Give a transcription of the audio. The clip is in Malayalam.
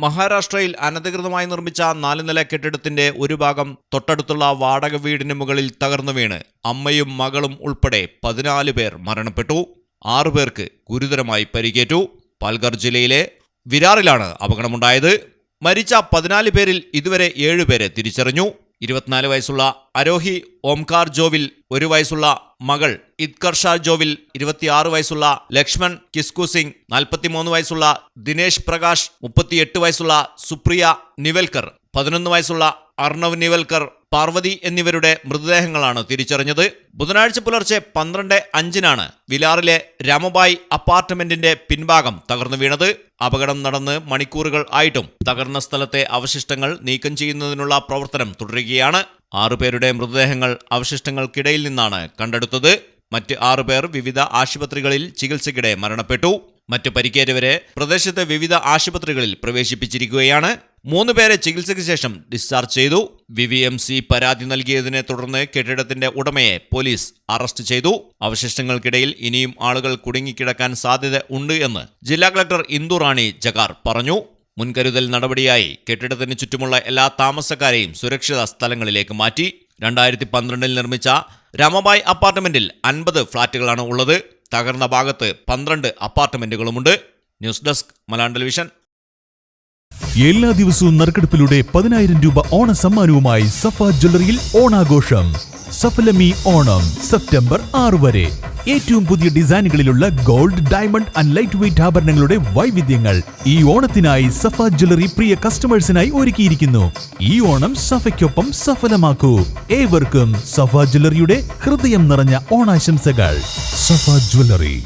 മഹാരാഷ്ട്രയിൽ അനധികൃതമായി നിർമ്മിച്ച നാല് നില കെട്ടിടത്തിന്റെ ഒരു ഭാഗം തൊട്ടടുത്തുള്ള വാടക വീടിന് മുകളിൽ തകർന്നു വീണ്. അമ്മയും മകളും ഉൾപ്പെടെ പതിനാല് പേർ മരണപ്പെട്ടു. ആറുപേർക്ക് ഗുരുതരമായി പരിക്കേറ്റു. പാൽഗർ ജില്ലയിലെ വിരാറിലാണ് അപകടമുണ്ടായത്. മരിച്ച പതിനാല് പേരിൽ ഇതുവരെ ഏഴുപേരെ തിരിച്ചറിഞ്ഞു. ഇരുപത്തിനാല് വയസ്സുള്ള അരോഹി ഓംകാർ ജോവിൽ ഒരു വയസ്സുള്ള മകൾ ഇത്കർഷ ജോവിൽ ഇരുപത്തിയാറ് വയസ്സുള്ള ലക്ഷ്മൺ കിസ്കു സിംഗ് നാൽപ്പത്തിമൂന്ന് വയസ്സുള്ള ദിനേശ് പ്രകാശ് മുപ്പത്തിയെട്ട് വയസ്സുള്ള സുപ്രിയ നിവൽക്കർ പതിനൊന്ന് വയസ്സുള്ള അർണവ് നിവൽക്കർ പാർവതി എന്നിവരുടെ മൃതദേഹങ്ങളാണ് തിരിച്ചറിഞ്ഞത്. ബുധനാഴ്ച പുലർച്ചെ പന്ത്രണ്ട് അഞ്ചിനാണ് വിലാറിലെ രാമബായ് അപ്പാർട്ട്മെന്റിന്റെ പിൻഭാഗം തകർന്നു വീണത്. അപകടം നടന്ന് മണിക്കൂറുകൾ ആയിട്ടും തകർന്ന സ്ഥലത്തെ അവശിഷ്ടങ്ങൾ നീക്കം ചെയ്യുന്നതിനുള്ള പ്രവർത്തനം തുടരുകയാണ്. ആറുപേരുടെ മൃതദേഹങ്ങൾ അവശിഷ്ടങ്ങൾക്കിടയിൽ നിന്നാണ് കണ്ടെടുത്തത്. മറ്റ് ആറുപേർ വിവിധ ആശുപത്രികളിൽ ചികിത്സയ്ക്കിടെ മരണപ്പെട്ടു. മറ്റു പരിക്കേറ്റവരെ പ്രദേശത്തെ വിവിധ ആശുപത്രികളിൽ പ്രവേശിപ്പിച്ചിരിക്കുകയാണ്. മൂന്ന് പേരെ ചികിത്സയ്ക്ക് ശേഷം ഡിസ്ചാർജ് ചെയ്തു. വി വി എം സി പരാതി നൽകിയതിനെ തുടർന്ന് കെട്ടിടത്തിന്റെ ഉടമയെ പോലീസ് അറസ്റ്റ് ചെയ്തു. അവശിഷ്ടങ്ങൾക്കിടയിൽ ഇനിയും ആളുകൾ കുടുങ്ങിക്കിടക്കാൻ സാധ്യത ഉണ്ട് എന്ന് ജില്ലാ കളക്ടർ ഇന്ദു റാണി ജഗാർ പറഞ്ഞു. മുൻകരുതൽ നടപടിയായി കെട്ടിടത്തിന് ചുറ്റുമുള്ള എല്ലാ താമസക്കാരെയും സുരക്ഷിത സ്ഥലങ്ങളിലേക്ക് മാറ്റി. രണ്ടായിരത്തി പന്ത്രണ്ടിൽ നിർമ്മിച്ച രാമബായ് അപ്പാർട്ട്മെന്റിൽ അൻപത് ഫ്ളാറ്റുകളാണ് ഉള്ളത്. തകർന്ന ഭാഗത്ത് പന്ത്രണ്ട് അപ്പാർട്ട്മെന്റുകളുമുണ്ട്. News desk Malayalam television. എല്ലാ ദിവസവും നറുക്കെടുപ്പിലൂടെ പതിനായിരം രൂപ ഓണ സമ്മാനവുമായി സഫ ജ്വല്ലറിയിൽ ഓണാഘോഷം. സഫലമി ഓണം സെപ്റ്റംബർ ആറ് വരെ. ഏറ്റവും പുതിയ ഡിസൈനുകളിലുള്ള gold diamond and light weight ആഭരണങ്ങളുടെ വൈവിധ്യങ്ങൾ ഈ ഓണത്തിനായി സഫ ജ്വല്ലറി പ്രിയ കസ്റ്റമേഴ്സിനായി ഒരുക്കിയിരിക്കുന്നു. ഈ ഓണം സഫയ്ക്കൊപ്പം സഫലമാക്കൂ. ഏവർക്കും സഫ ജ്വല്ലറിയുടെ ഹൃദയം നിറഞ്ഞ ഓണാശംസകൾ. സഫ ജ്വല്ലറി.